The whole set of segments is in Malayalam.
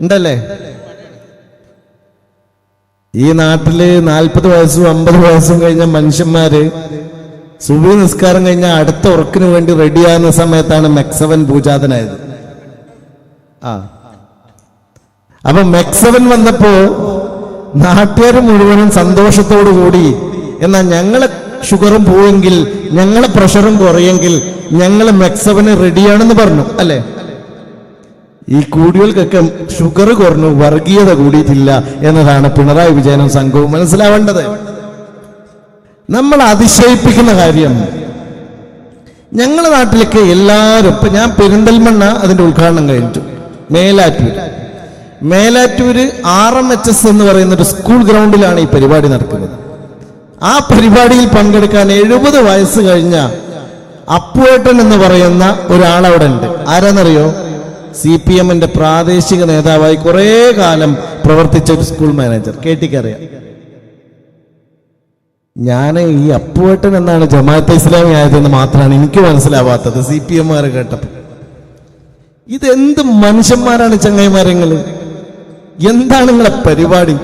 ഉണ്ടല്ലേ? ഈ നാട്ടിൽ നാൽപ്പത് വയസ്സും അമ്പത് വയസ്സും കഴിഞ്ഞ മനുഷ്യന്മാര് സുബി നിസ്കാരം കഴിഞ്ഞ അടുത്ത ഉറക്കിന് വേണ്ടി റെഡിയാകുന്ന സമയത്താണ് മെക്സവൻ പൂജാതനായത്. ആ. അപ്പൊ മെക്സവൻ വന്നപ്പോ നാട്ടുകാർ മുഴുവനും സന്തോഷത്തോടു കൂടി എന്നാൽ ഞങ്ങളെ ഷുഗറും പോയെങ്കിൽ ഞങ്ങളെ പ്രഷറും കുറയെങ്കിൽ ഞങ്ങൾ മെക്സവന് റെഡിയാണെന്ന് പറഞ്ഞു അല്ലേ? ഈ കൂടികൾക്കൊക്കെ ഷുഗർ കുറഞ്ഞു വർഗീയത കൂടിയിട്ടില്ല എന്നതാണ് പിണറായി വിജയനും സംഘവും മനസ്സിലാവേണ്ടത്. നമ്മൾ അതിശയിപ്പിക്കുന്ന കാര്യം ഞങ്ങളുടെ നാട്ടിലേക്ക് എല്ലാവരും ഇപ്പൊ ഞാൻ പെരിന്തൽമണ്ണ അതിന്റെ ഉദ്ഘാടനം കഴിഞ്ഞു Melattur Melattur R M H S എന്ന് പറയുന്ന ഒരു സ്കൂൾ ഗ്രൗണ്ടിലാണ് ഈ പരിപാടി നടക്കുന്നത്. ആ പരിപാടിയിൽ പങ്കെടുക്കാൻ എഴുപത് വയസ്സ് കഴിഞ്ഞ അപ്പുവേട്ടൻ എന്ന് പറയുന്ന ഒരാളവിടെ ഉണ്ട് ആരാന്നറിയോ? സി പി എമ്മിന്റെ പ്രാദേശിക നേതാവായി കുറേ കാലം പ്രവർത്തിച്ച ഒരു സ്കൂൾ മാനേജർ. കേട്ടിക്കറിയാം. ഞാൻ ഈ അപ്പുവേട്ടൻ എന്നാണ് ജമാഅത്തെ ഇസ്ലാമി ആയതെന്ന് മാത്രമാണ് എനിക്ക് മനസ്സിലാവാത്തത് സി പി എമ്മുകാരെ കേട്ടപ്പോൾ ഇതെന്ത് മനുഷ്യന്മാരാണ് ചങ്ങായിമാരങ്ങൾ? എന്താണ് നിങ്ങളെ പരിപാടി?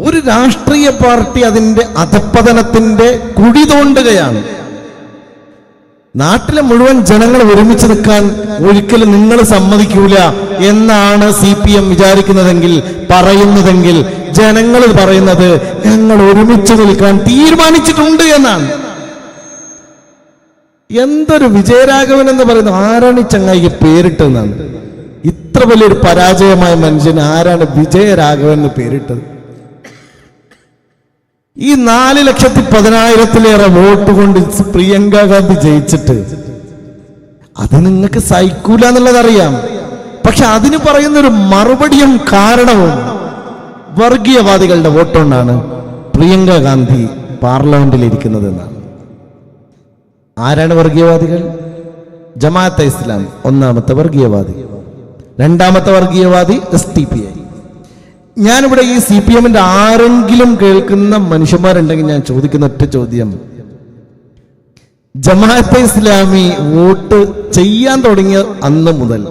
ഒരു രാഷ്ട്രീയ പാർട്ടി അതിന്റെ അധപ്പതനത്തിന്റെ കുടി തോണ്ടുകയാണ്. നാട്ടിലെ മുഴുവൻ ജനങ്ങൾ ഒരുമിച്ച് നിൽക്കാൻ ഒരിക്കലും നിങ്ങൾ സമ്മതിക്കൂല എന്നാണ് സി പി എം വിചാരിക്കുന്നതെങ്കിൽ പറയുന്നതെങ്കിൽ ജനങ്ങൾ പറയുന്നത് ഞങ്ങൾ ഒരുമിച്ച് നിൽക്കാൻ തീരുമാനിച്ചിട്ടുണ്ട് എന്നാണ്. എന്തൊരു വിജയരാഘവൻ എന്ന് പറയുന്ന ആരാണ് ഈ ചങ്ങായിക്ക് പേരിട്ടതെന്നാണ്. ഇത്ര വലിയൊരു പരാജയമായ മനുഷ്യൻ ആരാണ് വിജയരാഘവൻ എന്ന് പേരിട്ടത്? ഈ നാല് ലക്ഷത്തി പതിനായിരത്തിലേറെ വോട്ട് കൊണ്ട് പ്രിയങ്ക ഗാന്ധി ജയിച്ചിട്ട്. അത് നിങ്ങൾക്ക് സഹിക്കൂല എന്നുള്ളത് അറിയാം പക്ഷെ അതിന് പറയുന്ന ഒരു മറുപടിയും കാരണവും വർഗീയവാദികളുടെ വോട്ടുകൊണ്ടാണ് പ്രിയങ്ക ഗാന്ധി പാർലമെന്റിൽ ഇരിക്കുന്നത് എന്നാണ് ആരാണ് വർഗീയവാദികൾ? ജമാഅത്തെ ഇസ്ലാം ഒന്നാമത്തെ വർഗീയവാദി. രണ്ടാമത്തെ വർഗീയവാദി എസ് ടി പി ഐ. ഞാനിവിടെ ഈ സി പി എമ്മിന്റെ ആരെങ്കിലും കേൾക്കുന്ന മനുഷ്യന്മാരുണ്ടെങ്കിൽ ഞാൻ ചോദിക്കുന്ന ഒറ്റ ചോദ്യം. ജമാഅത്തെ ഇസ്ലാമി വോട്ട് ചെയ്യാൻ തുടങ്ങിയ അന്ന് മുതൽ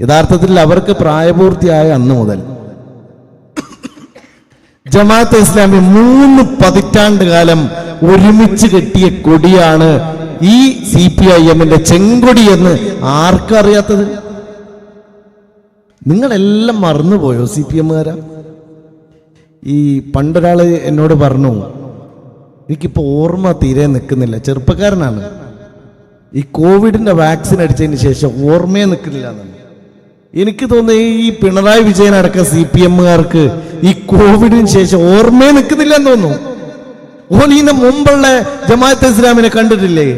യഥാർത്ഥത്തിൽ അവർക്ക് പ്രായപൂർത്തിയായ അന്ന് മുതൽ ജമാഅത്തെ ഇസ്ലാമി മൂന്ന് പതിറ്റാണ്ട് കാലം ഒരുമിച്ച് കെട്ടിയ കൊടിയാണ് ഈ സി പി ഐ എമ്മിന്റെ ചെങ്കൊടി എന്ന് ആർക്കറിയാത്തത്? നിങ്ങളെല്ലാം മറന്നുപോയോ സി പി എമ്മുകാരാ? ഈ പണ്ടൊരാൾ എന്നോട് പറഞ്ഞു എനിക്കിപ്പോ ഓർമ്മ തീരെ നിൽക്കുന്നില്ല ചെറുപ്പക്കാരനാണ്. ഈ കോവിഡിന്റെ വാക്സിൻ അടിച്ചതിന് ശേഷം ഓർമ്മയെ നിൽക്കുന്നില്ല എന്നാണ്. എനിക്ക് തോന്നുന്നു ഈ പിണറായി വിജയൻ അടക്കം സി പി എമ്മുകാർക്ക് ഈ കോവിഡിന് ശേഷം ഓർമ്മയെ നിൽക്കുന്നില്ല എന്ന് തോന്നുന്നു. ഓലീന് മുമ്പുള്ള ജമാഅത്തെ ഇസ്ലാമിനെ കണ്ടിട്ടില്ലേ?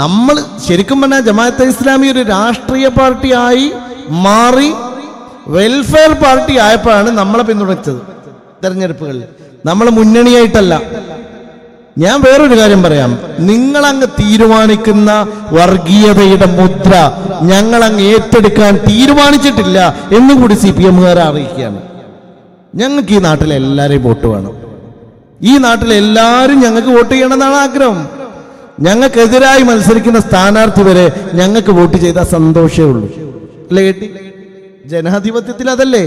നമ്മൾ ശരിക്കും പറഞ്ഞാൽ ജമാഅത്തെ ഇസ്ലാമി ഒരു രാഷ്ട്രീയ പാർട്ടിയായി മാറി വെൽഫെയർ പാർട്ടി ആയപ്പോഴാണ് നമ്മളെ പിന്തുണച്ചത് തെരഞ്ഞെടുപ്പുകളിൽ. നമ്മൾ മുന്നണിയായിട്ടല്ല. ഞാൻ വേറൊരു കാര്യം പറയാം. നിങ്ങൾ അങ്ങ് തീരുമാനിക്കുന്ന വർഗീയതയുടെ മുദ്ര ഞങ്ങൾ അങ്ങ് ഏറ്റെടുക്കാൻ തീരുമാനിച്ചിട്ടില്ല എന്നുകൂടി സി പി എമ്മുകാരെ അറിയിക്കുകയാണ്. ഞങ്ങൾക്ക് ഈ നാട്ടിലെ എല്ലാവരെയും വോട്ട് വേണം. ഈ നാട്ടിലെ എല്ലാവരും ഞങ്ങൾക്ക് വോട്ട് ചെയ്യണമെന്നാണ് ആഗ്രഹം. ഞങ്ങൾക്കെതിരായി മത്സരിക്കുന്ന സ്ഥാനാർത്ഥി വരെ ഞങ്ങൾക്ക് വോട്ട് ചെയ്താൽ സന്തോഷമേ ഉള്ളൂ. അല്ലേ കേട്ടി ജനാധിപത്യത്തിൽ അതല്ലേ?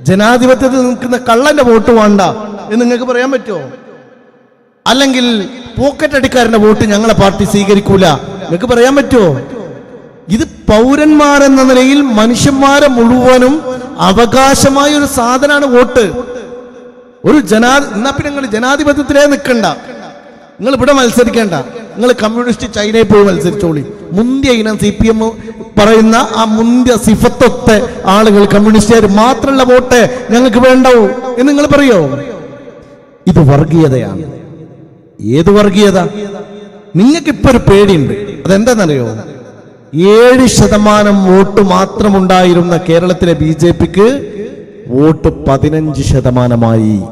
ജനാധിപത്യത്തിൽ നിൽക്കുന്ന കള്ളന്റെ വോട്ട് വേണ്ട എന്ന് നിങ്ങൾക്ക് പറയാൻ പറ്റുമോ? അല്ലെങ്കിൽ പോക്കറ്റ് അടിക്കാരന്റെ വോട്ട് ഞങ്ങളെ പാർട്ടി സ്വീകരിക്കൂല? നിങ്ങൾക്ക് പറയാൻ പറ്റുമോ? ഇത് പൗരന്മാരെന്ന നിലയിൽ മനുഷ്യന്മാരെ മുഴുവനും അവകാശമായ ഒരു സാധനമാണ് വോട്ട്. ഒരു ജനാ എന്നാ പിന്നെ നിങ്ങൾ ജനാധിപത്യത്തിലേ നിൽക്കണ്ട. നിങ്ങൾ ഇവിടെ മത്സരിക്കേണ്ട. നിങ്ങൾ കമ്മ്യൂണിസ്റ്റ് ചൈനയിൽ പോയി മത്സരിച്ചോളി. മുന്തിയ ഇനം സി പി എം പറയുന്ന ആ മുന്തിയ സിഫത്തൊത്തെ ആളുകൾ കമ്മ്യൂണിസ്റ്റുകാർ മാത്രമുള്ള വോട്ട് ഞങ്ങൾക്ക് വേണ്ടാവൂ എന്ന് നിങ്ങൾ പറയോ? ഇത് വർഗീയതയാണ്. ഏത് വർഗീയത? നിങ്ങൾക്ക് ഇപ്പൊ ഒരു പേടിയുണ്ട്. അതെന്താണെന്നറിയോ? ഏഴ് ശതമാനം വോട്ട് മാത്രം ഉണ്ടായിരുന്ന കേരളത്തിലെ ബി ജെ പിക്ക് വോട്ട് പതിനഞ്ച് ശതമാനമായി.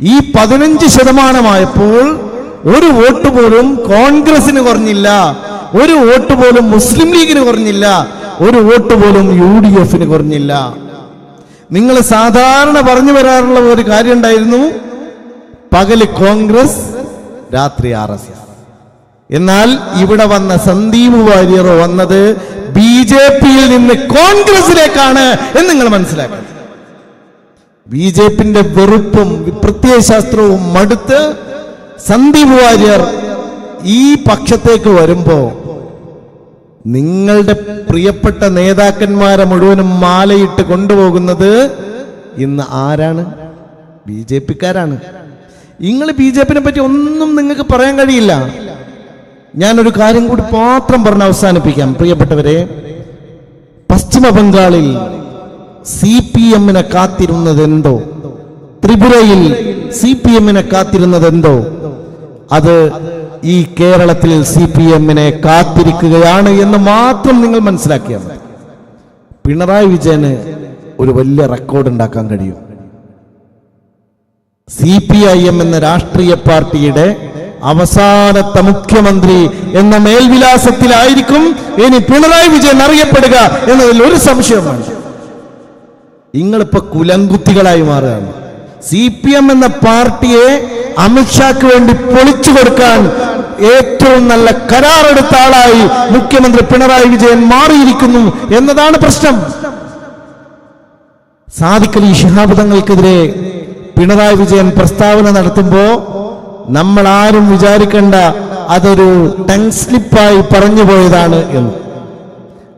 ഈ പതിനഞ്ച് ശതമാനമായപ്പോൾ ഒരു വോട്ട് പോലും കോൺഗ്രസിന് കുറഞ്ഞില്ല. ഒരു വോട്ട് പോലും മുസ്ലിം ലീഗിന് കുറഞ്ഞില്ല. ഒരു വോട്ട് പോലും യു ഡി എഫിന് കുറഞ്ഞില്ല. നിങ്ങൾ സാധാരണ പറഞ്ഞു വരാറുള്ള ഒരു കാര്യം ഉണ്ടായിരുന്നു. പകൽ കോൺഗ്രസ് രാത്രി ആർ എസ് എസ്. എന്നാൽ ഇവിടെ വന്ന സന്ദീപ് വാര്യർ വന്നത് ബി ജെ പിയിൽ നിന്ന് കോൺഗ്രസിലേക്കാണ് എന്ന് നിങ്ങൾ മനസ്സിലാക്കണം. ബി ജെ പിന്റെ വെറുപ്പും പ്രത്യയശാസ്ത്രവും മടുത്ത് സന്ദീപ് വാര്യർ ഈ പക്ഷത്തേക്ക് വരുമ്പോ നിങ്ങളുടെ പ്രിയപ്പെട്ട നേതാക്കന്മാരെ മുഴുവനും മാലയിട്ട് കൊണ്ടുപോകുന്നത് ഇന്ന് ആരാണ്? ബി ജെ പിക്കാരാണ്. നിങ്ങൾ ബി ജെ പിനെ പറ്റി ഒന്നും നിങ്ങൾക്ക് പറയാൻ കഴിയില്ല. ഞാനൊരു കാര്യം കൂടി മാത്രം പറഞ്ഞ് അവസാനിപ്പിക്കാം പ്രിയപ്പെട്ടവരെ. പശ്ചിമ ബംഗാളിൽ സി പി എമ്മിനെ കാത്തിരുന്നത് എന്തോ ത്രിപുരയിൽ സി പി എമ്മിനെ കാത്തിരുന്നത് എന്തോ അത് ഈ കേരളത്തിൽ സി പി എമ്മിനെ കാത്തിരിക്കുകയാണ് എന്ന് മാത്രം നിങ്ങൾ മനസ്സിലാക്കിയാൽ മതി. പിണറായി വിജയന് ഒരു വലിയ റെക്കോർഡ് ഉണ്ടാക്കാൻ കഴിയും. സി പി ഐ എം എന്ന രാഷ്ട്രീയ പാർട്ടിയുടെ അവസാനത്തെ മുഖ്യമന്ത്രി എന്ന മേൽവിലാസത്തിലായിരിക്കും ഇനി പിണറായി വിജയൻ അറിയപ്പെടുക എന്നതിൽ ഒരു സംശയമാണ് നിങ്ങളിപ്പോ കുലങ്കുത്തികളായി മാറുകയാണ്. സി പി എം എന്ന പാർട്ടിയെ അമിത്ഷാക്ക് വേണ്ടി പൊളിച്ചു കൊടുക്കാൻ ഏറ്റവും നല്ല കരാറെടുത്ത ആളായി മുഖ്യമന്ത്രി പിണറായി വിജയൻ മാറിയിരിക്കുന്നു എന്നതാണ് പ്രശ്നം. സാദിഖലി ശിഹാബ് ശിഹാബുദങ്ങൾക്കെതിരെ പിണറായി വിജയൻ പ്രസ്താവന നടത്തുമ്പോ നമ്മൾ ആരും വിചാരിക്കേണ്ട അതൊരു ടങ് സ്ലിപ്പായി പറഞ്ഞു പോയതാണ് എന്ന്.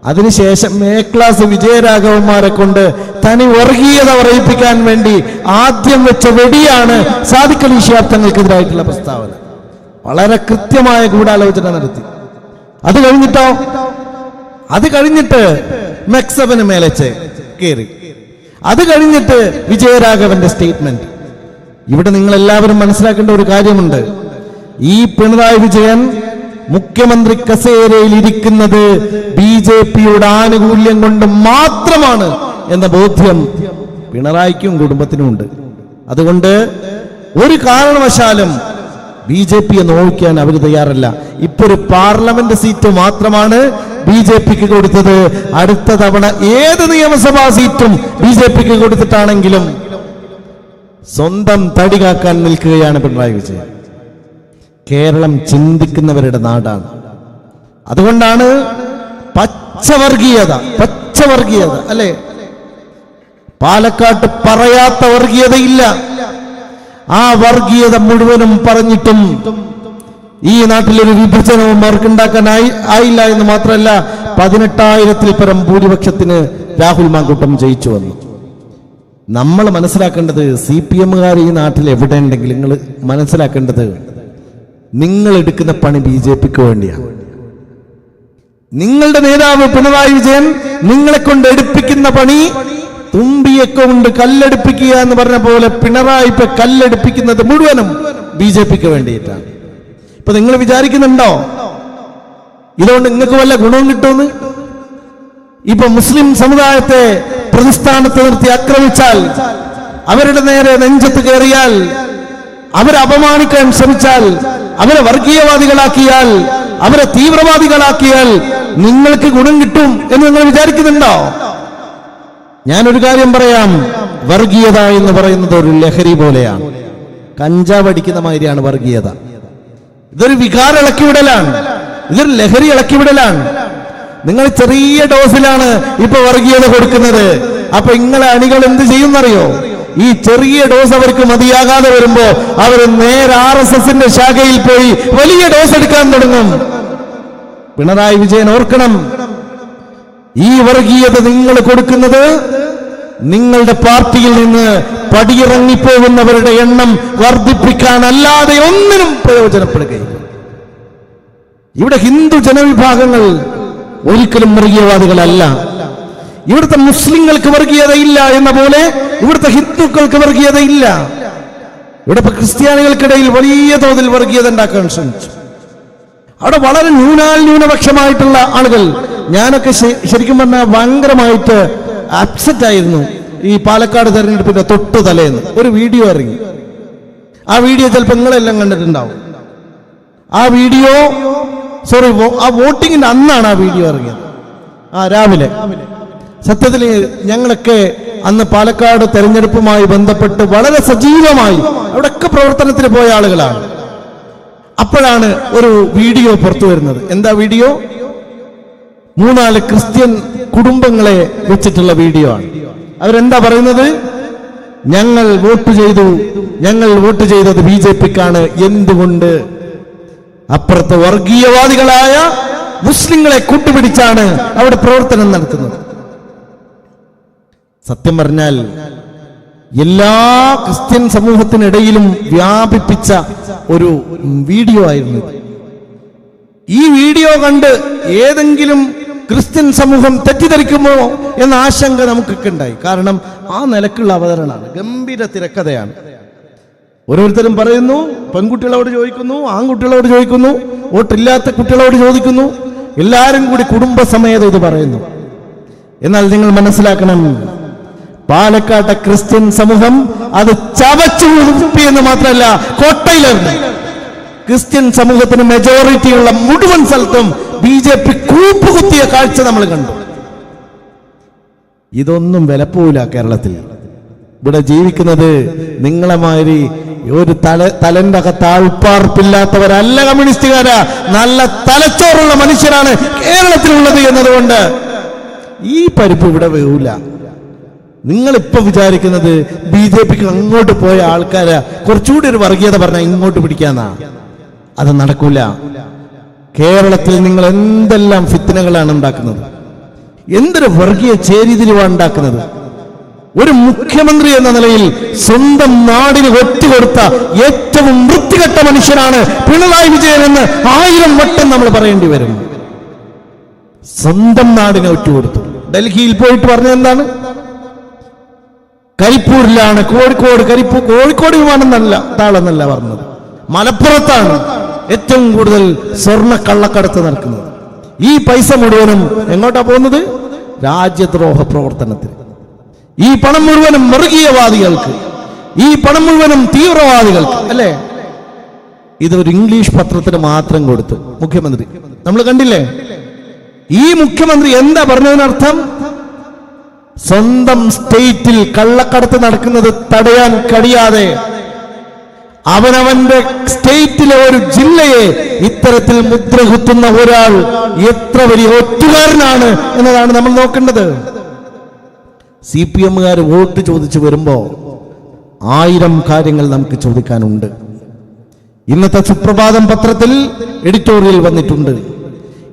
അതിനുശേഷം എ ക്ലാസ് വിജയരാഘവന്മാരെ കൊണ്ട് തനി വർഗീയത പറയിപ്പിക്കാൻ വേണ്ടി ആദ്യം വെച്ച വെടിയാണ് സാദിഖലി ഈശ്വാർത്ഥങ്ങൾക്കെതിരായിട്ടുള്ള പ്രസ്താവന. വളരെ കൃത്യമായ ഗൂഢാലോചന നടത്തി. അത് കഴിഞ്ഞിട്ടോ? അത് കഴിഞ്ഞിട്ട് മെക്സബന് മേലച്ച് കയറി അത് കഴിഞ്ഞിട്ട് വിജയരാഘവന്റെ സ്റ്റേറ്റ്മെന്റ്. ഇവിടെ നിങ്ങൾ എല്ലാവരും മനസ്സിലാക്കേണ്ട ഒരു കാര്യമുണ്ട്. ഈ പിണറായി വിജയൻ മുഖ്യമന്ത്രി കസേരയിൽ ഇരിക്കുന്നത് ബി ജെ പിയുടെ ആനുകൂല്യം കൊണ്ട് മാത്രമാണ് എന്ന ബോധ്യം പിണറായിക്കും കുടുംബത്തിനും ഉണ്ട്. അതുകൊണ്ട് ഒരു കാരണവശാലും ബി ജെ പിയെ നോവിക്കാൻ അവർ തയ്യാറല്ല. ഇപ്പൊ ഒരു പാർലമെന്റ് സീറ്റ് മാത്രമാണ് ബി ജെ പിക്ക് കൊടുത്തത്. അടുത്ത തവണ ഏത് നിയമസഭാ സീറ്റും ബി ജെ പിക്ക് കൊടുത്തിട്ടാണെങ്കിലും സ്വന്തം തടി കാക്കാൻ നിൽക്കുകയാണ് പിണറായി വിജയൻ. കേരളം ചിന്തിക്കുന്നവരുടെ നാടാണ്. അതുകൊണ്ടാണ് പച്ചവർഗീയത പച്ചവർഗീയത അല്ലെ? പാലക്കാട്ട് പറയാത്ത വർഗീയതയില്ല. ആ വർഗീയത മുഴുവനും പറഞ്ഞിട്ടും ഈ നാട്ടിലൊരു വിഭജനവും അവർക്കുണ്ടാക്കാനായി ആയില്ല എന്ന് മാത്രമല്ല പതിനെട്ടായിരത്തിൽ പരം ഭൂരിപക്ഷത്തിന് രാഹുൽ മാങ്കൂട്ടം ജയിച്ചു വന്നു. നമ്മൾ മനസ്സിലാക്കേണ്ടത് സി പി എമ്മുകാർ ഈ നാട്ടിൽ എവിടെ ഉണ്ടെങ്കിലും നിങ്ങൾ മനസ്സിലാക്കേണ്ടത് നിങ്ങൾ എടുക്കുന്ന പണി ബി ജെ പിക്ക് വേണ്ടിയാണ്. നിങ്ങളുടെ നേതാവ് പിണറായി വിജയൻ നിങ്ങളെ കൊണ്ട് എടുപ്പിക്കുന്ന പണി തുമ്പിയെ കൊണ്ട് കല്ലെടുപ്പിക്കുക എന്ന് പറഞ്ഞ പോലെ പിണറായി ഇപ്പൊ കല്ലെടുപ്പിക്കുന്നത് മുഴുവനും ബി ജെ പിക്ക് വേണ്ടിയിട്ടാണ്. ഇപ്പൊ നിങ്ങൾ വിചാരിക്കുന്നുണ്ടോ? ഇതുകൊണ്ട് നിങ്ങൾക്ക് വല്ല ഗുണവും കിട്ടുമെന്ന്? ഇപ്പൊ മുസ്ലിം സമുദായത്തെ പ്രതിസ്ഥാനത്ത് നിർത്തി ആക്രമിച്ചാൽ അവരുടെ നേരെ നെഞ്ചത്ത് കയറിയാൽ അവരെ അപമാനിക്കാൻ ശ്രമിച്ചാൽ അവരെ വർഗീയവാദികളാക്കിയാൽ അവരെ തീവ്രവാദികളാക്കിയാൽ നിങ്ങൾക്ക് ഗുണം കിട്ടും എന്ന് നിങ്ങൾ വിചാരിക്കുന്നുണ്ടോ? ഞാനൊരു കാര്യം പറയാം. വർഗീയത എന്ന് പറയുന്നത് ഒരു ലഹരി പോലെയാണ്. കഞ്ചാവ് അടിക്കുന്ന മാതിരിയാണ് വർഗീയത. ഇതൊരു വികാര ഇളക്കിവിടലാണ്. ഇതൊരു ലഹരി ഇളക്കിവിടലാണ്. നിങ്ങൾ ചെറിയ ഡോസിലാണ് ഇപ്പൊ വർഗീയത കൊടുക്കുന്നത്. അപ്പൊ ഇങ്ങളെ അണികൾ എന്ത് ചെയ്യുന്നറിയോ? ഈ ചെറിയ ഡോസ് അവർക്ക് മതിയാകാതെ വരുമ്പോ അവർ നേരെ ആർ എസ് എസിന്റെ ശാഖയിൽ പോയി വലിയ ഡോസ് എടുക്കാൻ തുടങ്ങും. പിണറായി വിജയൻ ഓർക്കണം. ഈ വർഗീയത നിങ്ങൾ കൊടുക്കുന്നത് നിങ്ങളുടെ പാർട്ടിയിൽ നിന്ന് പടിയിറങ്ങിപ്പോകുന്നവരുടെ എണ്ണം വർദ്ധിപ്പിക്കാനല്ലാതെ ഒന്നിനും പ്രയോജനപ്പെടുകയില്ല. ഇവിടെ ഹിന്ദു ജനവിഭാഗങ്ങൾ ഒരിക്കലും വർഗീയവാദികളല്ല ഇവിടുത്തെ മുസ്ലിങ്ങൾക്ക് വർഗീയതയില്ല എന്ന പോലെ ഇവിടുത്തെ ഹിന്ദുക്കൾക്ക് വർഗീയതയില്ല ഇവിടെ ഇപ്പൊ ക്രിസ്ത്യാനികൾക്കിടയിൽ വലിയ തോതിൽ വർഗീയത ഉണ്ടാക്കാൻ ശ്രമിച്ചു. അവിടെ വളരെ ന്യൂനാൽ ന്യൂനപക്ഷമായിട്ടുള്ള ആളുകൾ ഞാനൊക്കെ ശരിക്കും പറഞ്ഞാൽ ഭയങ്കരമായിട്ട് അപ്സെറ്റ് ആയിരുന്നു ഈ പാലക്കാട് തെരഞ്ഞെടുപ്പിന്റെ തൊട്ടു തലേന്ന്. ഒരു വീഡിയോ ഇറങ്ങി. ആ വീഡിയോ ചിലപ്പോൾ നിങ്ങളെല്ലാം കണ്ടിട്ടുണ്ടാവും. ആ വീഡിയോ സോറി ആ വോട്ടിങ്ങിന്റെ അന്നാണ് ആ വീഡിയോ ഇറങ്ങിയത്. ആ രാവിലെ. സത്യത്തിൽ ഞങ്ങളൊക്കെ അന്ന് പാലക്കാട് തെരഞ്ഞെടുപ്പുമായി ബന്ധപ്പെട്ട് വളരെ സജീവമായി അവിടെയൊക്കെ പ്രവർത്തനത്തിന് പോയ ആളുകളാണ്. അപ്പോഴാണ് ഒരു വീഡിയോ പുറത്തു വരുന്നത്. എന്താ വീഡിയോ? മൂന്നാൽ ക്രിസ്ത്യൻ കുടുംബങ്ങളെ വെച്ചിട്ടുള്ള വീഡിയോ ആണ്. അവരെന്താ പറയുന്നത്? ഞങ്ങൾ വോട്ട് ചെയ്തു. ഞങ്ങൾ വോട്ട് ചെയ്തത് ബി ജെ പിക്കാണ് എന്തുകൊണ്ട്? അപ്പുറത്തെ വർഗീയവാദികളായ മുസ്ലിങ്ങളെ കൂട്ടുപിടിച്ചാണ് അവിടെ പ്രവർത്തനം നടത്തുന്നത്. സത്യം പറഞ്ഞാൽ എല്ലാ ക്രിസ്ത്യൻ സമൂഹത്തിനിടയിലും വ്യാപിപ്പിച്ച ഒരു വീഡിയോ ആയിരുന്നു ഈ വീഡിയോ കണ്ട് ഏതെങ്കിലും ക്രിസ്ത്യൻ സമൂഹം തെറ്റിദ്ധരിക്കുമോ എന്ന ആശങ്ക നമുക്കൊക്കെ ഉണ്ടായി കാരണം ആ നിലക്കുള്ള അവതരണമാണ്. ഗംഭീര തിരക്കഥയാണ്. ഓരോരുത്തരും പറയുന്നു പെൺകുട്ടികളോട് ചോദിക്കുന്നു ആൺകുട്ടികളോട് ചോദിക്കുന്നു വോട്ടില്ലാത്ത കുട്ടികളോട് ചോദിക്കുന്നു. എല്ലാവരും കൂടി കുടുംബസമേതം ഇത് പറയുന്നു. എന്നാൽ നിങ്ങൾ മനസ്സിലാക്കണം പാലക്കാട്ടെ ക്രിസ്ത്യൻ സമൂഹം അത് ചവച്ചു കുപ്പി എന്ന് മാത്രമല്ല കോട്ടയിലെറിഞ്ഞു ക്രിസ്ത്യൻ സമൂഹത്തിന് മെജോറിറ്റിയുള്ള മുഴുവൻ സ്ഥലത്തും ബി ജെ പി കൂപ്പുകുത്തിയ കാഴ്ച നമ്മൾ കണ്ടു. ഇതൊന്നും വിലപ്പോവില്ല കേരളത്തിൽ. ഇവിടെ ജീവിക്കുന്നത് നിങ്ങളെ മാതിരി ഒരു തല തലന്റെ അകത്ത് ആൾപ്പാർപ്പില്ലാത്തവരല്ല കമ്മ്യൂണിസ്റ്റുകാരാ. നല്ല തലച്ചോറുള്ള മനുഷ്യരാണ് കേരളത്തിലുള്ളത് എന്നതുകൊണ്ട് ഈ പരിപ്പ് ഇവിടെ വേവില്ല. നിങ്ങൾ ഇപ്പൊ വിചാരിക്കുന്നത് ബി ജെ പിക്ക് അങ്ങോട്ട് പോയ ആൾക്കാരെ കുറച്ചുകൂടി ഒരു വർഗീയത പറഞ്ഞാൽ ഇങ്ങോട്ട് പിടിക്കാന്നാ? അത് നടക്കൂല. കേരളത്തിൽ നിങ്ങൾ എന്തെല്ലാം ഫിത്തനകളാണ് ഉണ്ടാക്കുന്നത്? എന്തൊരു വർഗീയ ചേരിതിരിവാണ് ഉണ്ടാക്കുന്നത്? ഒരു മുഖ്യമന്ത്രി എന്ന നിലയിൽ സ്വന്തം നാടിന് ഒറ്റുകൊടുത്ത ഏറ്റവും വൃത്തികെട്ട മനുഷ്യനാണ് പിണറായി വിജയൻ എന്ന് ആയിരം വട്ടം നമ്മൾ പറയേണ്ടി വരും. സ്വന്തം നാടിനെ ഒറ്റുകൊടുത്തു ഡൽഹിയിൽ പോയിട്ട് പറഞ്ഞ എന്താണ്? കരിപ്പൂരിലാണ് കോഴിക്കോട്. കരിപ്പൂ കോഴിക്കോട് വിമാനം നല്ല താളെന്നല്ല പറഞ്ഞത്. മലപ്പുറത്താണ് ഏറ്റവും കൂടുതൽ സ്വർണ കള്ളക്കടത്ത് നടക്കുന്നത്. ഈ പൈസ മുഴുവനും എങ്ങോട്ടാ പോകുന്നത്? രാജ്യദ്രോഹ പ്രവർത്തനത്തിന്. ഈ പണം മുഴുവനും മൃഗീയവാദികൾക്ക് ഈ പണം മുഴുവനും തീവ്രവാദികൾക്ക് അല്ലേ? ഇത് ഒരു ഇംഗ്ലീഷ് പത്രത്തിന് മാത്രം കൊടുത്തു മുഖ്യമന്ത്രി. നമ്മൾ കണ്ടില്ലേ? ഈ മുഖ്യമന്ത്രി എന്താ പറഞ്ഞതിനർത്ഥം? സ്വന്തം സ്റ്റേറ്റിൽ കള്ളക്കടത്ത് നടക്കുന്നത് തടയാൻ കഴിയാതെ അവനവന്റെ സ്റ്റേറ്റിലെ ഒരു ജില്ലയെ ഇത്തരത്തിൽ മുദ്രകുത്തുന്ന ഒരാൾ എത്ര വലിയ ഒറ്റുകാരനാണ് എന്നതാണ് നമ്മൾ നോക്കേണ്ടത്. സി പി എമ്മുകാർ വോട്ട് ചോദിച്ചു വരുമ്പോ ആയിരം കാര്യങ്ങൾ നമുക്ക് ചോദിക്കാനുണ്ട്. ഇന്നത്തെ സുപ്രഭാതം പത്രത്തിൽ എഡിറ്റോറിയൽ വന്നിട്ടുണ്ട്.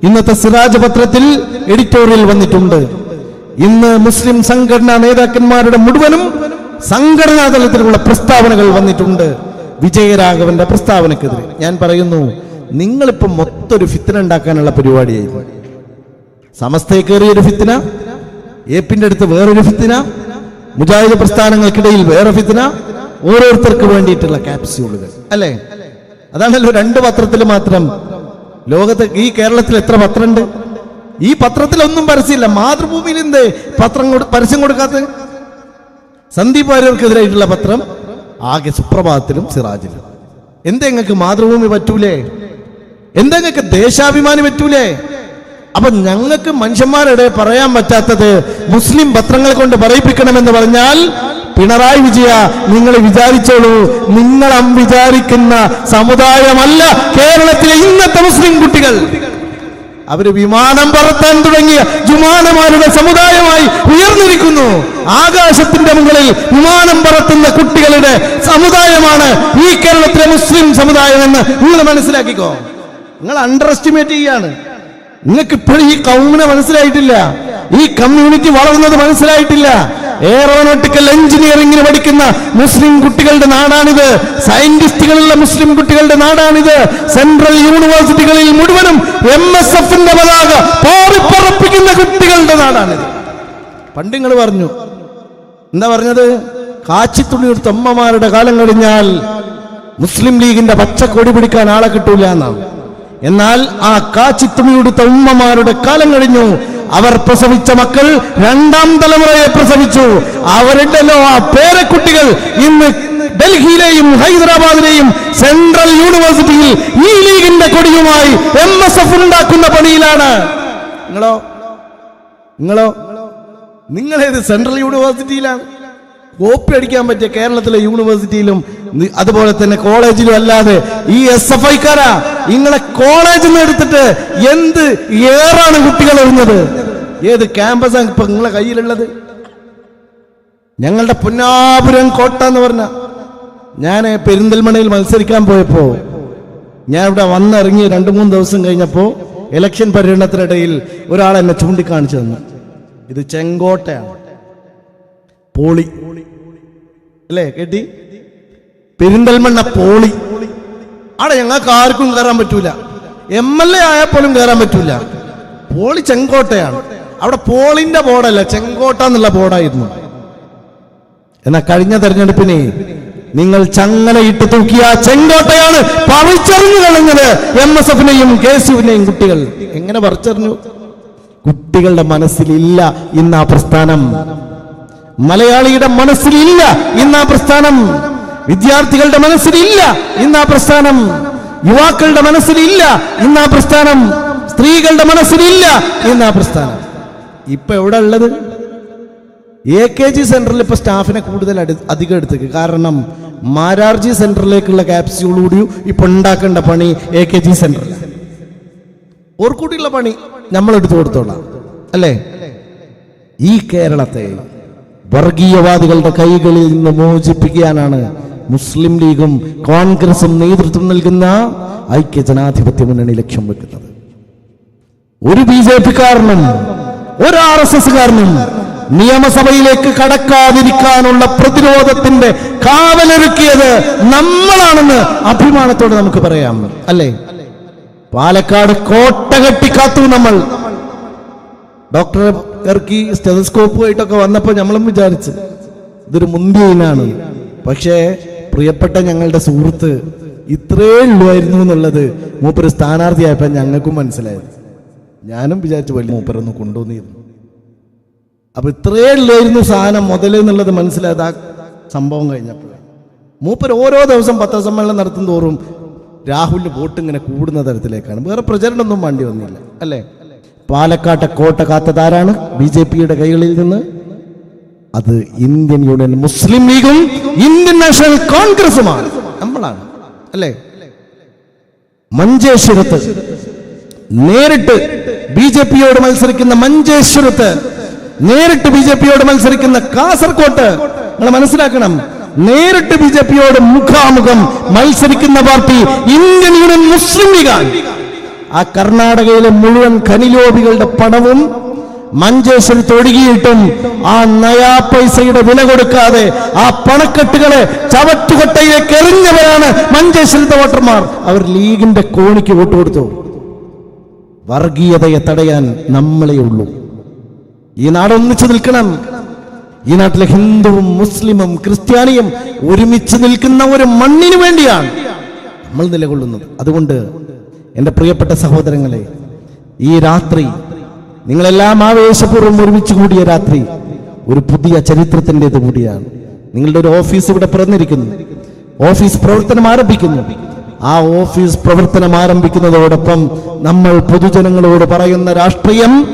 ഇന്നത്തെ സിറാജ് പത്രത്തിൽ എഡിറ്റോറിയൽ വന്നിട്ടുണ്ട്. ഇന്ന് മുസ്ലിം സംഘടനാ നേതാക്കന്മാരുടെ മുഴുവനും സംഘടനാ തലത്തിലുള്ള പ്രസ്താവനകൾ വന്നിട്ടുണ്ട്. വിജയരാഘവന്റെ പ്രസ്താവനക്കെതിരെ. ഞാൻ പറയുന്നു നിങ്ങളിപ്പോ മൊത്തം ഒരു ഫിത്തന ഉണ്ടാക്കാനുള്ള പരിപാടിയായിരുന്നു. സമസ്തയെ കയറിയൊരു ഫിത്തിന ഏപ്പിന്റെ അടുത്ത് വേറൊരു ഫിത്തിന മുജാഹിദ് പ്രസ്ഥാനങ്ങൾക്കിടയിൽ വേറെ ഫിത്തിന ഓരോരുത്തർക്ക് വേണ്ടിയിട്ടുള്ള ക്യാപ്സ്യൂളുകൾ. അല്ലേ? അതാണല്ലോ രണ്ട് പത്രത്തിൽ മാത്രം. ലോകത്ത് ഈ കേരളത്തിൽ എത്ര പത്രമുണ്ട്? ഈ പത്രത്തിലൊന്നും പരസ്യമില്ല. മാതൃഭൂമിയിൽ എന്ത്? പത്രം പരസ്യം കൊടുക്കാത്ത സന്ദീപ് വാര്യർക്കെതിരായിട്ടുള്ള പത്രം ആകെ സുപ്രഭാതത്തിലും സിറാജിലും. എന്താ നിങ്ങൾക്ക് മാതൃഭൂമി പറ്റൂലേ? എന്താ നിങ്ങൾക്ക് ദേശാഭിമാനി പറ്റൂലേ? അപ്പൊ ഞങ്ങൾക്ക് മനുഷ്യന്മാരുടെ പറയാൻ പറ്റാത്തത് മുസ്ലിം പത്രങ്ങളെ കൊണ്ട് പറയിപ്പിക്കണമെന്ന് പറഞ്ഞാൽ പിണറായി വിജയ നിങ്ങൾ വിചാരിച്ചോളൂ നിങ്ങൾ വിചാരിക്കുന്ന സമുദായമല്ല കേരളത്തിലെ ഇന്നത്തെ മുസ്ലിം കുട്ടികൾ. അവർ വിമാനം പറത്താൻ തുടങ്ങിയ ജുമാനമാരുടെ സമുദായമായി ഉയർന്നിരിക്കുന്നു. ആകാശത്തിന്റെ മുകളിൽ വിമാനം പറത്തുന്ന കുട്ടികളുടെ സമുദായമാണ് ഈ കേരളത്തിലെ മുസ്ലിം സമുദായം എന്ന് നിങ്ങൾ മനസ്സിലാക്കിക്കോ. നിങ്ങൾ അണ്ടർ എസ്റ്റിമേറ്റ് ചെയ്യാണ്. നിങ്ങൾക്ക് ഇപ്പോഴും ഈ കൗമിനെ മനസ്സിലായിട്ടില്ല. ഈ കമ്മ്യൂണിറ്റി വളർന്നത് മനസ്സിലായിട്ടില്ല. എയറോനോട്ടിക്കൽ എഞ്ചിനീയറിംഗിന് പഠിക്കുന്ന മുസ്ലിം കുട്ടികളുടെ നാടാണിത്. സയന്റിസ്റ്റുകളുള്ള മുസ്ലിം കുട്ടികളുടെ നാടാണിത്. സെൻട്രൽ യൂണിവേഴ്സിറ്റികളിൽ മുഴുവനും എം എസ് എഫിന്റെ പതാക പോറിപ്പറപ്പിക്കുന്ന കുട്ടികളുടെ നാടാണിത്. പണ്ട് നിങ്ങൾ പറഞ്ഞു. എന്താ പറഞ്ഞത്? കാച്ചിത്തുണി എടുത്ത അമ്മമാരുടെ കാലം കഴിഞ്ഞാൽ മുസ്ലിം ലീഗിന്റെ പച്ചക്കൊടി പിടിക്കാൻ ആളെ കിട്ടൂല എന്നാണ്. എന്നാൽ ആ കാച്ചിത്തുമിയുടുത്ത ഉമ്മമാരുടെ കാലം കഴിഞ്ഞു. അവർ പ്രസവിച്ച മക്കൾ രണ്ടാം തലമുറയെ പ്രസവിച്ചു. അവരുണ്ടല്ലോ ആ പേരക്കുട്ടികൾ ഇന്ന് ഡൽഹിയിലെയും ഹൈദരാബാദിലെയും സെൻട്രൽ യൂണിവേഴ്സിറ്റിയിൽ ഈ ലീഗിന്റെ കൊടിയുമായി എം എസ് എഫ് ഉണ്ടാക്കുന്ന പണിയിലാണ്. നിങ്ങളോ? നിങ്ങളോ? നിങ്ങളേത് സെൻട്രൽ യൂണിവേഴ്സിറ്റിയിലാണ്? കോപ്പി അടിക്കാൻ പറ്റിയ കേരളത്തിലെ യൂണിവേഴ്സിറ്റിയിലും അതുപോലെ തന്നെ കോളേജിലും അല്ലാതെ ഈ എസ് എഫ് ഐക്കാരാ നിങ്ങളെ കോളേജിൽ നിന്ന് എടുത്തിട്ട് എന്ത് ഏറാണ് കുട്ടികൾ എറിഞ്ഞത്? ഏത് ക്യാമ്പസാണ് ഇപ്പൊ നിങ്ങളെ കയ്യിലുള്ളത്? ഞങ്ങളുടെ പൊന്നാപുരം കോട്ട എന്ന് പറഞ്ഞ ഞാൻ പെരിന്തൽമണയിൽ മത്സരിക്കാൻ പോയപ്പോ ഞാൻ ഇവിടെ വന്നിറങ്ങി രണ്ടു മൂന്ന് ദിവസം കഴിഞ്ഞപ്പോ ഇലക്ഷൻ പര്യടനത്തിനിടയിൽ ഒരാൾ എന്നെ ചൂണ്ടിക്കാണിച്ചു തന്നു. ഇത് ചെങ്കോട്ടയാണ്. പോളി. അല്ലേ കേട്ടി? പെരിന്തൽമണ്ണ പോളി. അവിടെ ഞങ്ങൾക്ക് ആർക്കും കയറാൻ പറ്റൂല. എം എൽ എ ആയാൽ പോലും കയറാൻ പറ്റൂല. പോളി ചെങ്കോട്ടയാണ്. അവിടെ പോളിന്റെ ബോർഡല്ല ചെങ്കോട്ട എന്നുള്ള ബോർഡായിരുന്നു. എന്നാ കഴിഞ്ഞ തെരഞ്ഞെടുപ്പിനെ നിങ്ങൾ ചങ്ങലയിട്ട് തൂക്കിയ ചെങ്കോട്ടയാണ് പറിച്ചറിഞ്ഞു കളഞ്ഞത് എം എസ് എഫിനെയും കെ എസ് യുവിനെയും കുട്ടികൾ. എങ്ങനെ പറിച്ചറിഞ്ഞു? കുട്ടികളുടെ മനസ്സിലില്ല ഇന്ന് ആ പ്രസ്ഥാനം. മലയാളിയുടെ മനസ്സിലില്ല. ഇന്ന് ആ പ്രസ്ഥാനം. വിദ്യാർത്ഥികളുടെ മനസ്സിലില്ല. ഇന്ന് ആ പ്രസ്ഥാനം. യുവാക്കളുടെ മനസ്സിലില്ല. ഇന്ന് ആ പ്രസ്ഥാനം. സ്ത്രീകളുടെ മനസ്സിലില്ല. ഇന്ന് ആ പ്രസ്ഥാനം. ഇപ്പൊ എവിടെ ഉള്ളത്? എ കെ ജി സെന്ററിൽ ഇപ്പൊ സ്റ്റാഫിനെ കൂടുതൽ അധികം എടുത്തേക്ക്. കാരണം മാരാർജി സെന്ററിലേക്കുള്ള ക്യാപ്സ്യൂൾ കൂടി ഇപ്പൊ ഉണ്ടാക്കേണ്ട പണി എ കെ ജി സെന്ററിൽ ഓർക്കൂട്ടിയുള്ള പണി നമ്മൾ എടുത്തു കൊടുത്തോളാം. അല്ലേ? ഈ കേരളത്തെ വർഗീയവാദികളുടെ കൈകളിൽ നിന്ന് മോചിപ്പിക്കാനാണ് മുസ്ലിം ലീഗും കോൺഗ്രസും നേതൃത്വം നൽകുന്ന ഐക്യ ജനാധിപത്യ മുന്നണി ലക്ഷ്യം വെക്കുന്നത്. ഒരു ബി ജെ പിക്കാരനും ഒരു ആർ എസ് എസ്കാരനും നിയമസഭയിലേക്ക് കടക്കാതിരിക്കാനുള്ള പ്രതിരോധത്തിന്റെ കാവലൊരുക്കിയത് നമ്മളാണെന്ന് അഭിമാനത്തോടെ നമുക്ക് പറയാം. അല്ലേ? പാലക്കാട് കോട്ട കെട്ടിക്കാത്തു നമ്മൾ. ഡോക്ടറെ ഇറക്കി സ്റ്റെതസ്കോപ്പുമായിട്ടൊക്കെ വന്നപ്പോൾ നമ്മളും വിചാരിച്ച് ഇതൊരു മുന്തിയിലാണ്. പക്ഷേ പ്രിയപ്പെട്ട ഞങ്ങളുടെ സുഹൃത്ത് ഇത്രേ ഉള്ളുവായിരുന്നു എന്നുള്ളത് മൂപ്പര് സ്ഥാനാർത്ഥിയായപ്പോൾ ഞങ്ങൾക്കും മനസ്സിലായത്. ഞാനും വിചാരിച്ചു വലിയ മൂപ്പരൊന്ന് കൊണ്ടുവന്നിരുന്നു. അപ്പൊ ഇത്രേ ഉള്ളായിരുന്നു സാധനം മുതലെന്നുള്ളത് മനസ്സിലായത് ആ സംഭവം കഴിഞ്ഞപ്പോൾ. മൂപ്പർ ഓരോ ദിവസം പത്രസമ്മേളനം നടത്തും തോറും രാഹുലിന്റെ വോട്ട് ഇങ്ങനെ കൂടുന്ന തരത്തിലേക്കാണ്. വേറെ പ്രചരണമൊന്നും വേണ്ടി വന്നില്ല അല്ലേ? പാലക്കാട്ടെ കോട്ട കാത്തതാരാണ്? ബി ജെ പിയുടെ കൈകളിൽ നിന്ന്. അത് ഇന്ത്യൻ യൂണിയൻ മുസ്ലിം ലീഗും ഇന്ത്യൻ നാഷണൽ കോൺഗ്രസുമാണ്. നമ്മളാണ്. അല്ലേ? മഞ്ചേശ്വരത്ത് നേരിട്ട് ബി ജെ പിയോട് മത്സരിക്കുന്ന മഞ്ചേശ്വരത്ത് നേരിട്ട് ബി ജെ പിയോട് മത്സരിക്കുന്ന കാസർകോട്ട്. നിങ്ങൾ മനസ്സിലാക്കണം. നേരിട്ട് ബി ജെ പിയോട് മുഖാമുഖം മത്സരിക്കുന്ന പാർട്ടി ഇന്ത്യൻ യൂണിയൻ മുസ്ലിം ലീഗാണ്. ആ കർണാടകയിലെ മുഴുവൻ ഖനിലോബികളുടെ പണവും മഞ്ചേശ്വരത്ത് ഒഴുകിയിട്ടും ആ നയാ പൈസയുടെ വില കൊടുക്കാതെ ആ പണക്കെട്ടുകളെ ചവറ്റുകൊട്ടയിലേക്ക് എറിഞ്ഞവരാണ് മഞ്ചേശ്വരത്തെ വോട്ടർമാർ. അവർ ലീഗിന്റെ കോണിക്ക് വോട്ട് കൊടുത്തു. വർഗീയതയെ തടയാൻ നമ്മളേ ഉള്ളൂ. ഈ നാട് ഒന്നിച്ചു നിൽക്കണം. ഈ നാട്ടിലെ ഹിന്ദുവും മുസ്ലിമും ക്രിസ്ത്യാനിയും ഒരുമിച്ച് നിൽക്കുന്ന ഒരു മണ്ണിനു വേണ്ടിയാണ് നമ്മൾ നിലകൊള്ളുന്നത്. അതുകൊണ്ട് എന്റെ പ്രിയപ്പെട്ട സഹോദരങ്ങളെ ഈ രാത്രി നിങ്ങളെല്ലാം ആവേശപൂർവം ഒരുമിച്ച് കൂടിയ രാത്രി ഒരു പുതിയ ചരിത്രത്തിന്റെത് കൂടിയാണ്. നിങ്ങളുടെ ഒരു ഓഫീസ് ഇവിടെ പിറന്നിരിക്കുന്നു. ഓഫീസ് പ്രവർത്തനം ആരംഭിക്കുന്നു. ആ ഓഫീസ് പ്രവർത്തനം ആരംഭിക്കുന്നതോടൊപ്പം നമ്മൾ പൊതുജനങ്ങളോട് പറയുന്ന രാഷ്ട്രീയം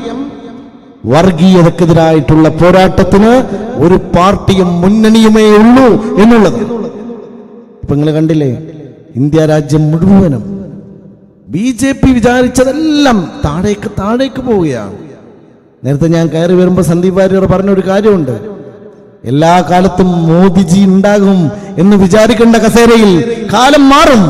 വർഗീയതക്കെതിരായിട്ടുള്ള പോരാട്ടത്തിന് ഒരു പാർട്ടിയും മുന്നണിയുമേ ഉള്ളൂ എന്നുള്ളത്. ഇപ്പൊ നിങ്ങൾ കണ്ടില്ലേ? ഇന്ത്യ രാജ്യം മുഴുവനും ബി ജെ പി വിചാരിച്ചതെല്ലാം താഴേക്ക് താഴേക്ക് പോവുകയാണ്. നേരത്തെ ഞാൻ കയറി വരുമ്പോൾ സന്ദീപ് വാര്യർ പറഞ്ഞൊരു കാര്യമുണ്ട്. എല്ലാ കാലത്തും മോദിജി ഉണ്ടാകും എന്ന് വിചാരിക്കേണ്ട കസേരയിൽ കാലം മാറും.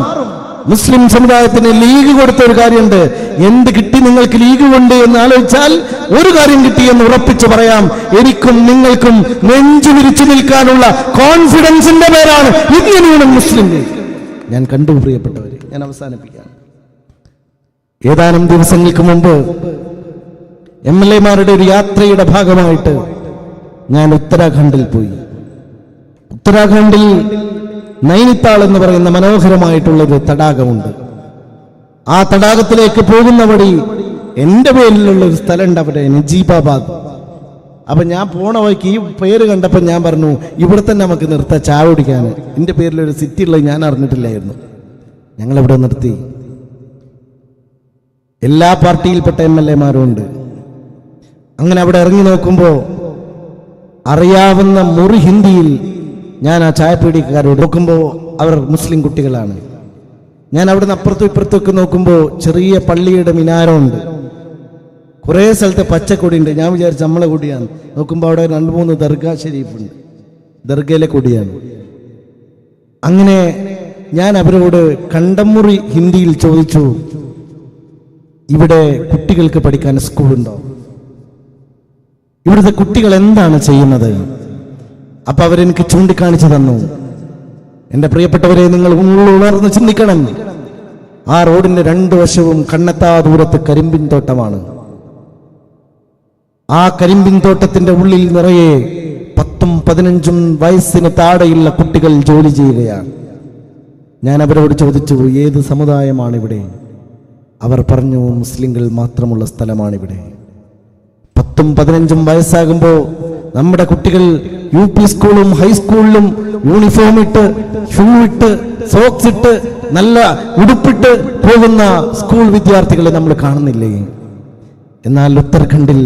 മുസ്ലിം സമുദായത്തിന് ലീഗ് കൊടുത്ത ഒരു കാര്യമുണ്ട്. എന്ത് കിട്ടി നിങ്ങൾക്ക് ലീഗ് കൊണ്ട് എന്ന് ആലോചിച്ചാൽ ഒരു കാര്യം കിട്ടി എന്ന് ഉറപ്പിച്ചു പറയാം. എനിക്കും നിങ്ങൾക്കും നെഞ്ചു വിരിച്ചു നിൽക്കാനുള്ള കോൺഫിഡൻസിന്റെ പേരാണ് ഇന്ത്യൻ മുസ്ലിം ലീഗ്. ഞാൻ കണ്ടു പ്രിയപ്പെട്ടവരെ ഞാൻ അവസാനിപ്പിക്കാം. ഏതാനും ദിവസങ്ങൾക്ക് മുമ്പ് എം എൽ എമാരുടെ ഒരു യാത്രയുടെ ഭാഗമായിട്ട് ഞാൻ ഉത്തരാഖണ്ഡിൽ പോയി. ഉത്തരാഖണ്ഡിൽ നൈനിത്താൾ എന്ന് പറയുന്ന മനോഹരമായിട്ടുള്ള ഒരു തടാകമുണ്ട്. ആ തടാകത്തിലേക്ക് പോകുന്ന വഴി എന്റെ പേരിലുള്ള ഒരു സ്ഥലമുണ്ട് അവിടെ നജീബാബാദ്. അപ്പൊ ഞാൻ പോണ വഴിക്ക് ഈ പേര് കണ്ടപ്പോൾ ഞാൻ പറഞ്ഞു ഇവിടെ തന്നെ നമുക്ക് നിർത്താം ചായ കുടിക്കാൻ. എന്റെ പേരിൽ ഒരു സിറ്റി ഉള്ളത് ഞാൻ അറിഞ്ഞിട്ടില്ലായിരുന്നു. ഞങ്ങളിവിടെ നിർത്തി? എല്ലാ പാർട്ടിയിൽപ്പെട്ട എം എൽ എമാരും ഉണ്ട് അങ്ങനെ അവിടെ ഇറങ്ങി നോക്കുമ്പോൾ അറിയാവുന്ന മുറി ഹിന്ദിയിൽ ഞാൻ ആ ചായപ്പീടിക്കാരോട് നോക്കുമ്പോൾ അവർ മുസ്ലിം കുട്ടികളാണ്. ഞാൻ അവിടുന്ന് അപ്പുറത്തും ഇപ്പുറത്തൊക്കെ നോക്കുമ്പോൾ ചെറിയ പള്ളിയുടെ മിനാരമുണ്ട്. കുറേ സ്ഥലത്ത് പച്ചക്കൊടിയുണ്ട്. ഞാൻ വിചാരിച്ചു നമ്മളെ കൂടിയാണ്. നോക്കുമ്പോൾ അവിടെ രണ്ട് മൂന്ന് ദർഗാ ഷെരീഫുണ്ട് ദർഗയിലെ കൊടിയാണ്. അങ്ങനെ ഞാൻ അവരോട് കണ്ടമുറി ഹിന്ദിയിൽ ചോദിച്ചു ഇവിടെ കുട്ടികൾക്ക് പഠിക്കാൻ സ്കൂളുണ്ടോ? ഇവിടുത്തെ കുട്ടികൾ എന്താണ് ചെയ്യുന്നത്? അപ്പൊ അവരെനിക്ക് ചൂണ്ടിക്കാണിച്ചു തന്നു. എന്റെ പ്രിയപ്പെട്ടവരെ നിങ്ങൾ ഉണർന്ന് ചിന്തിക്കണം. ആ റോഡിന്റെ രണ്ടു വശവും കണ്ണെത്താ ദൂരത്ത് കരിമ്പിൻ തോട്ടമാണ്. ആ കരിമ്പിൻ തോട്ടത്തിന്റെ ഉള്ളിൽ നിറയെ പത്തും പതിനഞ്ചും വയസ്സിന് താഴെയുള്ള കുട്ടികൾ ജോലി ചെയ്യുകയാണ്. ഞാൻ അവരോട് ചോദിച്ചു ഏത് സമുദായമാണ് ഇവിടെ? അവർ പറഞ്ഞു മുസ്ലിങ്ങൾ മാത്രമുള്ള സ്ഥലമാണിവിടെ. പത്തും പതിനഞ്ചും വയസ്സാകുമ്പോൾ നമ്മുടെ കുട്ടികൾ യു പി സ്കൂളും ഹൈസ്കൂളിലും യൂണിഫോം ഇട്ട് ഷൂ ഇട്ട് സോക്സ് ഇട്ട് നല്ല ഉടുപ്പിട്ട് പോകുന്ന സ്കൂൾ വിദ്യാർത്ഥികളെ നമ്മൾ കാണുന്നില്ലേ? എന്നാൽ ഉത്തരാഖണ്ഡിൽ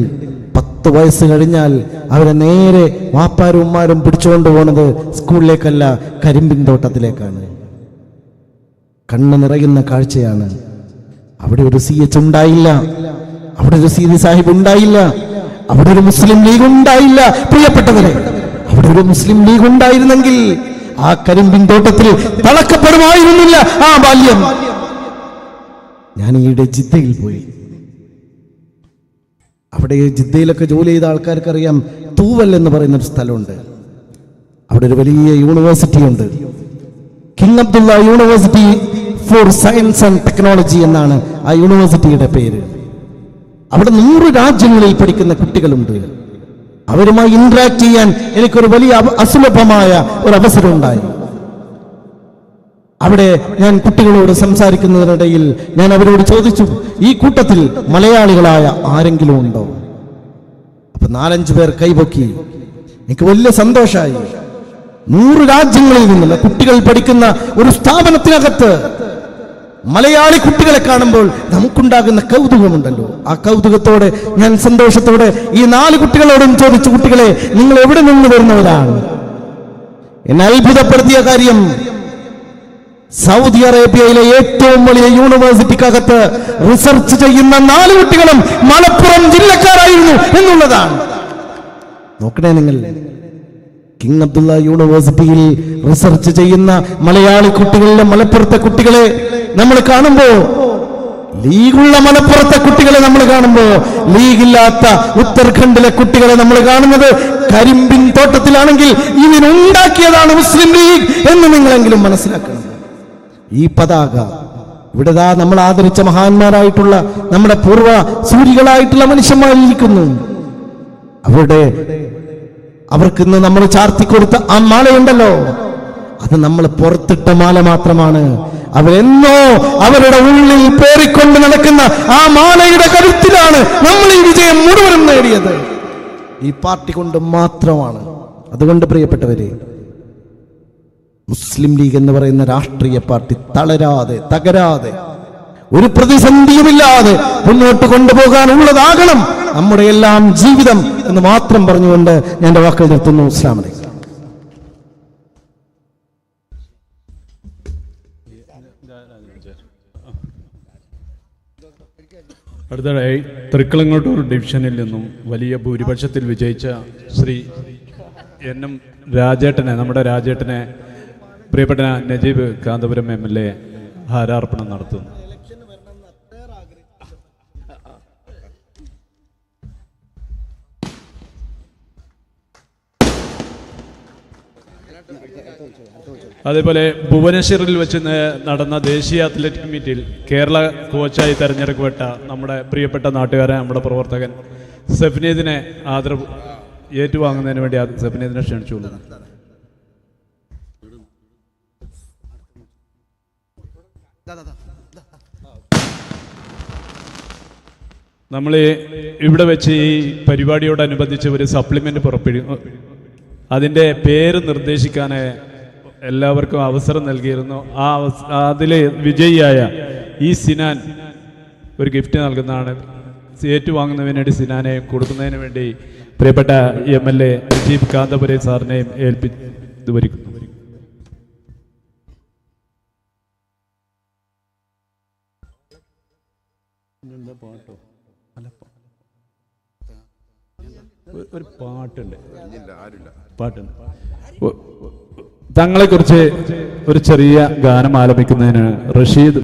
പത്ത് വയസ്സ് കഴിഞ്ഞാൽ അവരെ നേരെ വാപ്പാരും ഉമ്മാരും പിടിച്ചുകൊണ്ട് പോണത് സ്കൂളിലേക്കല്ല കരിമ്പിൻ തോട്ടത്തിലേക്കാണ്. കണ്ണ് നിറയുന്ന കാഴ്ചയാണ് അവിടെ ഒരു സി എച്ച് ഉണ്ടായില്ല. അവിടെ ഒരു സീതി സാഹിബ് ഉണ്ടായില്ല. അവിടെ ഒരു മുസ്ലിം ലീഗ് ഉണ്ടായില്ല. പ്രിയപ്പെട്ടവരെ അവിടെ ഒരു മുസ്ലിം ലീഗ് ഉണ്ടായിരുന്നെങ്കിൽ ആ കരിമ്പിൻ തോട്ടത്തിൽ തളക്കപ്പെടുമായിരുന്നില്ല ആ ബാല്യം. ഞാൻ ഈയിടെ ജിദ്ദയിൽ പോയി. അവിടെ ജിദ്ദയിലൊക്കെ ജോലി ചെയ്ത ആൾക്കാർക്ക് അറിയാം തൂവൽ എന്ന് പറയുന്ന ഒരു സ്ഥലമുണ്ട്. അവിടെ ഒരു വലിയ യൂണിവേഴ്സിറ്റി ഉണ്ട് king Abdullah university for science and technology എന്നാണ് ആ യൂണിവേഴ്സിറ്റിയുടെ പേര്. അവിടെ നൂറ് രാജ്യങ്ങളിൽ പഠിക്കുന്ന കുട്ടികളുണ്ട്. അവരുമായി ഇന്ററാക്ട് ചെയ്യാൻ എനിക്കൊരു വലിയ അസുലഭമായ ഒരു അവസരം ഉണ്ടായി. അവിടെ ഞാൻ കുട്ടികളോട് സംസാരിക്കുന്നതിനിടയിൽ ഞാൻ അവരോട് ചോദിച്ചു ഈ കൂട്ടത്തിൽ മലയാളികളായ ആരെങ്കിലും ഉണ്ടോ? അപ്പൊ നാലഞ്ചു പേർ കൈപൊക്കി. എനിക്ക് വലിയ സന്തോഷമായി നൂറ് രാജ്യങ്ങളിൽ നിന്നുള്ള കുട്ടികൾ പഠിക്കുന്ന ഒരു സ്ഥാപനത്തിനകത്ത് മലയാളി കുട്ടികളെ കാണുമ്പോൾ നമുക്കുണ്ടാകുന്ന കൗതുകമുണ്ടല്ലോ. ആ കൗതുകത്തോടെ ഞാൻ സന്തോഷത്തോടെ ഈ നാല് കുട്ടികളോടും ചോദിച്ചു കുട്ടികളെ നിങ്ങൾ എവിടെ നിന്ന് വരുന്നവരാണ്? എന്നെ അത്ഭുതപ്പെടുത്തിയ കാര്യം സൗദി അറേബ്യയിലെ ഏറ്റവും വലിയ യൂണിവേഴ്സിറ്റിക്കകത്ത് റിസർച്ച് ചെയ്യുന്ന നാല് കുട്ടികളും മലപ്പുറം ജില്ലക്കാരായിരുന്നു എന്നുള്ളതാണ്. നോക്കണേ നിങ്ങൾ. കിങ് അബ്ദുള്ള യൂണിവേഴ്സിറ്റിയിൽ റിസർച്ച് ചെയ്യുന്ന മലയാളി കുട്ടികളിലെ മലപ്പുറത്തെ കുട്ടികളെ നമ്മൾ കാണുമ്പോ ലീഗുള്ള മലപ്പുറത്തെ കുട്ടികളെ നമ്മൾ കാണുമ്പോ ലീഗില്ലാത്ത ഉത്തർഖണ്ഡിലെ കുട്ടികളെ നമ്മൾ കാണുന്നത് കരിമ്പിൻ തോട്ടത്തിലാണെങ്കിൽ ഇതിനുണ്ടാക്കിയതാണ് മുസ്ലിം ലീഗ് എന്ന് നിങ്ങളെങ്കിലും മനസ്സിലാക്കണം. ഈ പതാക ഇവിടെ ദാ നമ്മൾ ആദരിച്ച മഹാന്മാരായിട്ടുള്ള നമ്മുടെ പൂർവ സൂര്യകളായിട്ടുള്ള മനുഷ്യന്മാരിയിരിക്കുന്നു അവരുടെ അവർക്ക് ഇന്ന് നമ്മൾ ചാർത്തിക്കൊടുത്ത ആ മാലയുണ്ടല്ലോ. അത് നമ്മൾ പുറത്തിട്ട മാല മാത്രമാണ്. അവരെന്നോ അവരുടെ ഉള്ളിൽ പേറിക്കൊണ്ട് നടക്കുന്ന ആ മാലയുടെ കരുത്തിലാണ് നമ്മൾ ഈ വിജയം മുഴുവനും നേടിയത്. ഈ പാർട്ടി കൊണ്ട് മാത്രമാണ്. അതുകൊണ്ട് പ്രിയപ്പെട്ടവരെ മുസ്ലിം ലീഗ് എന്ന് പറയുന്ന രാഷ്ട്രീയ പാർട്ടി തളരാതെ തകരാതെ ഒരു പ്രതിസന്ധിയുമില്ലാതെ മുന്നോട്ട് കൊണ്ടുപോകാനുള്ളതാകണം നമ്മുടെ എല്ലാം ജീവിതം എന്ന് മാത്രം പറഞ്ഞുകൊണ്ട് ഞാൻ എന്റെ വാക്കുകൾ നിർത്തുന്നു. ഇസ്ലാം അലൈക്കും. അടുത്തതായി തൃക്കളങ്ങോട്ടൂർ ഡിവിഷനിൽ നിന്നും വലിയ ഭൂരിപക്ഷത്തിൽ വിജയിച്ച ശ്രീ എൻ എം രാജേട്ടനെ നമ്മുടെ രാജേട്ടനെ പ്രിയപ്പെട്ട Najeeb Kanthapuram M L A ഹാരാർപ്പണം നടത്തുന്നു. അതേപോലെ ഭുവനേശ്വറിൽ വെച്ച് നടന്ന ദേശീയ അത്ലറ്റിക് മീറ്റിൽ കേരള കോച്ചായി തെരഞ്ഞെടുക്കപ്പെട്ട നമ്മുടെ പ്രിയപ്പെട്ട നാട്ടുകാരൻ നമ്മുടെ പ്രവർത്തകൻ സെഫ്നീദിനെ ആദരവ് ഏറ്റുവാങ്ങുന്നതിന് വേണ്ടി സഫ്നീദിനെ ക്ഷണിച്ചുകൊള്ളുന്നു നമ്മൾ ഇവിടെ വെച്ച് ഈ പരിപാടിയോടനുബന്ധിച്ച് ഒരു സപ്ലിമെന്റ് പുറപ്പെടു അതിന്റെ പേര് നിർദ്ദേശിക്കാൻ എല്ലാവർക്കും അവസരം നൽകിയിരുന്നു. ആ അതിലെ വിജയിയായ ഈ സിനാൻ ഒരു ഗിഫ്റ്റ് നൽകുന്നതാണ്. ഏറ്റുവാങ്ങുന്നതിന് വേണ്ടി സിനാനെ കൊടുക്കുന്നതിന് വേണ്ടി പ്രിയപ്പെട്ട എം എൽ എ നജീബ് കാന്തപുരെ സാറിനെയും ഏൽപ്പിച്ചു വരിക്കുന്നു ഒരു പാട്ടുണ്ട്. പാട്ടുണ്ട്. തങ്ങളെക്കുറിച്ച് ഒരു ചെറിയ ഗാനം ആലപിക്കുന്നതിന് റഷീദ്